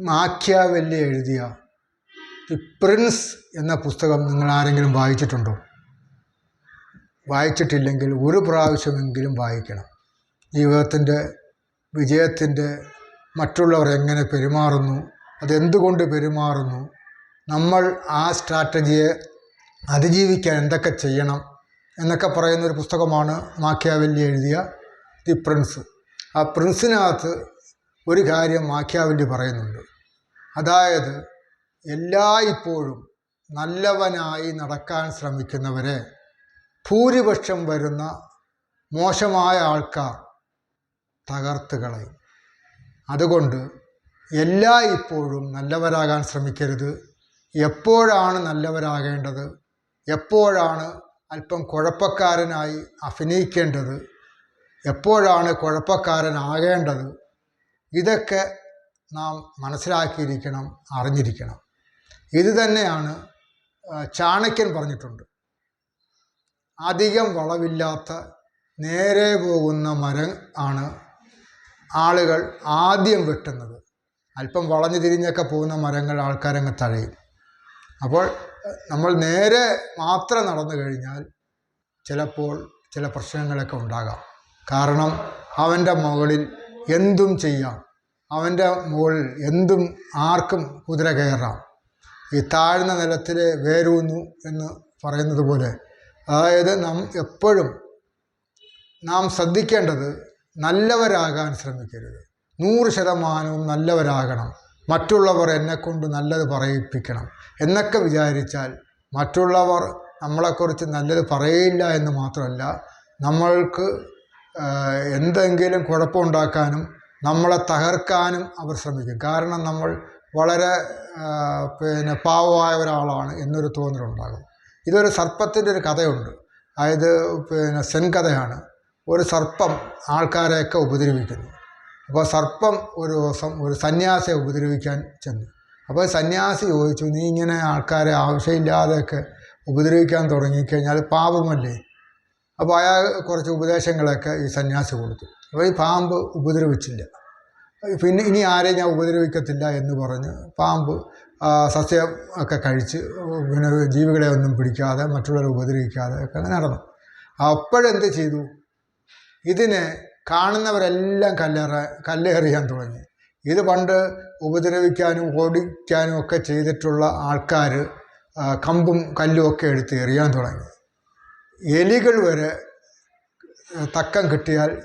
മാക്യാവെല്ലി എഴുതിയ the Prince എന്ന പുസ്തകം നിങ്ങൾ ആരെങ്കിലും വായിച്ചിട്ടുണ്ടോ? വായിച്ചിട്ടില്ലെങ്കിൽ ഒരു പ്രാവശ്യമെങ്കിലും വായിക്കണം. ജീവിതത്തിന്റെ വിജയത്തിന്റെ മറ്റുള്ളവർ എങ്ങനെ പെരുമാറുന്നു? അതെന്തുകൊണ്ട് പെരുമാറുന്നു? നമ്മൾ ആ സ്ട്രാറ്റജിയെ അതിജീവിക്കാൻ എന്തൊക്കെ ചെയ്യണം? എന്നൊക്കെ പറയുന്ന ഒരു പുസ്തകമാണ് മാക്യാവല്ലി എഴുതിയ ദി പ്രിൻസ്. ആ പ്രിൻസിനകത്ത് ഒരു കാര്യം മാഖ്യാവിന്റെ പറയുന്നുണ്ട്. അതായത് എല്ലായ്പ്പോഴും നല്ലവനായി നടക്കാൻ ശ്രമിക്കുന്നവരെ ഭൂരിപക്ഷം വരുന്ന മോശമായ ആൾക്കാർ തകർത്ത് കളയും. അതുകൊണ്ട് എല്ലായ്പ്പോഴും നല്ലവരാകാൻ ശ്രമിക്കരുത്. എപ്പോഴാണ് നല്ലവരാകേണ്ടത്? എപ്പോഴാണ് അല്പം കുഴപ്പക്കാരനായി അഭിനയിക്കേണ്ടത്? എപ്പോഴാണ് കുഴപ്പക്കാരനാകേണ്ടത്? ഇതൊക്കെ നാം മനസ്സിലാക്കിയിരിക്കണം അറിഞ്ഞിരിക്കണം. ഇത് തന്നെയാണ് ചാണക്യൻ പറഞ്ഞിട്ടുണ്ട്. അധികം വളവില്ലാത്ത നേരെ പോകുന്ന മരം ആണ് ആളുകൾ ആദ്യം വെട്ടുന്നത്. അല്പം വളഞ്ഞു തിരിഞ്ഞൊക്കെ പോകുന്ന മരങ്ങൾ ആൾക്കാരങ്ങ് തഴയും. അപ്പോൾ നമ്മൾ നേരെ മാത്രം നടന്നു കഴിഞ്ഞാൽ ചിലപ്പോൾ ചില പ്രശ്നങ്ങളൊക്കെ ഉണ്ടാകാം. കാരണം അവന്റെ മുകളിൽ എന്തും ചെയ്യാം. അവന്റെ മുകളിൽ എന്തും ആർക്കും കുതിര കയറാം. ഈ താഴ്ന്ന നിലത്തിൽ വേരൂന്നു എന്ന് പറയുന്നത് പോലെ. അതായത് നാം എപ്പോഴും നാം ശ്രദ്ധിക്കേണ്ടത് നല്ലവരാകാൻ ശ്രമിക്കരുത്. നൂറ് ശതമാനവും നല്ലവരാകണം. മറ്റുള്ളവർ എന്നെക്കൊണ്ട് നല്ലത് പറയിപ്പിക്കണം. എന്നൊക്കെ വിചാരിച്ചാൽ മറ്റുള്ളവർ നമ്മളെക്കുറിച്ച് നല്ലത് പറയില്ല എന്ന് മാത്രമല്ല നമ്മൾക്ക് എന്തെങ്കിലും കുഴപ്പമുണ്ടാക്കാനും നമ്മളെ തകർക്കാനും അവർ ശ്രമിക്കും. കാരണം നമ്മൾ വളരെ പിന്നെ പാവമായ ഒരാളാണ് എന്നൊരു തോന്നലുണ്ടാകും. ഇതൊരു സർപ്പത്തിന്റെ ഒരു കഥയുണ്ട്. അതായത് പിന്നെ സെൻ കഥയാണ് ഒരു സർപ്പം ആൾക്കാരെയൊക്കെ ഉപദ്രവിക്കുന്നു. അപ്പോൾ സർപ്പം ഒരു ദിവസം ഒരു സന്യാസിയെ ഉപദ്രവിക്കാൻ ചെന്നു. അപ്പോൾ സന്യാസി ചോദിച്ചു നീ ഇങ്ങനെ ആൾക്കാരെ ആവശ്യമില്ലാതെയൊക്കെ ഉപദ്രവിക്കാൻ തുടങ്ങിക്കഴിഞ്ഞാൽ പാപമല്ലേ? അപ്പോൾ അയാൾ കുറച്ച് ഉപദേശങ്ങളൊക്കെ ഈ സന്യാസി കൊടുത്തു. അപ്പോൾ ഈ പാമ്പ് ഉപദ്രവിച്ചില്ല. പിന്നെ ഇനി ആരെയും ഞാൻ ഉപദ്രവിക്കത്തില്ല എന്ന് പറഞ്ഞ് പാമ്പ് സസ്യം ഒക്കെ കഴിച്ച് പിന്നെ ജീവികളെ ഒന്നും പിടിക്കാതെ മറ്റുള്ളവരെ ഉപദ്രവിക്കാതെ ഒക്കെ അങ്ങനെ നടന്നു. അപ്പോഴെന്ത് ചെയ്തു? ഇതിനെ കാണുന്നവരെല്ലാം കല്ലേറ കല്ലേറിയാൻ തുടങ്ങി. ഇത് പണ്ട് ഉപദ്രവിക്കാനും ഓടിക്കാനും ഒക്കെ ചെയ്തിട്ടുള്ള ആൾക്കാർ കമ്പും കല്ലും ഒക്കെ എടുത്ത് എറിയാൻ തുടങ്ങി. എലികൾ വരെ തക്കം കിട്ടിയാൽ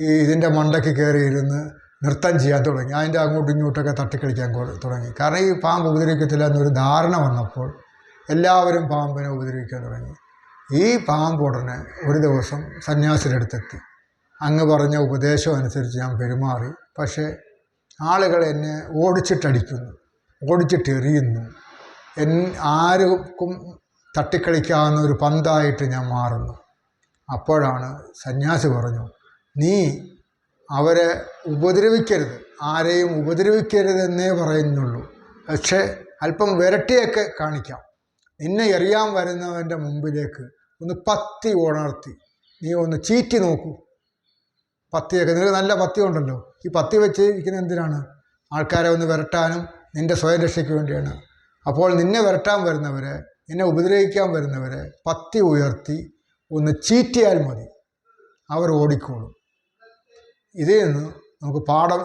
ഈ ഇതിന്റെ മണ്ടയ്ക്ക് കയറിയിരുന്ന് നൃത്തം ചെയ്യാൻ തുടങ്ങി. അതിന്റെ അങ്ങോട്ടും ഇങ്ങോട്ടൊക്കെ തട്ടിക്കളിക്കാൻ തുടങ്ങി. കാരണം ഈ പാമ്പ് ഉപദ്രവിക്കത്തില്ല എന്നൊരു ധാരണ വന്നപ്പോൾ എല്ലാവരും പാമ്പിനെ ഉപദ്രവിക്കാൻ തുടങ്ങി. ഈ പാമ്പ് ഉടനെ ഒരു ദിവസം സന്യാസിയുടെ അങ്ങ് പറഞ്ഞ ഉപദേശം അനുസരിച്ച് ഞാൻ പെരുമാറി. പക്ഷേ ആളുകൾ എന്നെ ഓടിച്ചിട്ടടിക്കുന്നു ഓടിച്ചിട്ടെറിയുന്നു. എൻ ആർക്കും തട്ടിക്കളിക്കാവുന്ന ഒരു പന്തായിട്ട് ഞാൻ മാറുന്നു. അപ്പോഴാണ് സന്യാസി പറഞ്ഞു നീ അവരെ ഉപദ്രവിക്കരുത്. ആരെയും ഉപദ്രവിക്കരുതെന്നേ പറയുന്നുള്ളൂ. പക്ഷേ അല്പം വിരട്ടിയൊക്കെ കാണിക്കാം. നിന്നെ എറിയാൻ വരുന്നവന്റെ മുമ്പിലേക്ക് ഒന്ന് പത്തി ഉണർത്തി. നീ ഒന്ന് ചീറ്റി നോക്കൂ. പത്തിയൊക്കെ നിനക്ക് നല്ല പത്തി ഉണ്ടല്ലോ. ഈ പത്തി വെച്ച് ഇരിക്കുന്ന എന്തിനാണ്? ആൾക്കാരെ ഒന്ന് വിരട്ടാനും നിന്റെ സ്വയം രക്ഷയ്ക്ക് വേണ്ടിയാണ്. അപ്പോൾ നിന്നെ വിരട്ടാൻ വരുന്നവരെ നിന്നെ ഉപദ്രവിക്കാൻ വരുന്നവരെ പത്തി ഉയർത്തി ഒന്ന് ചീറ്റിയാൽ മതി. അവർ ഓടിക്കോളും. നിന്ന് നമുക്ക് പാഠം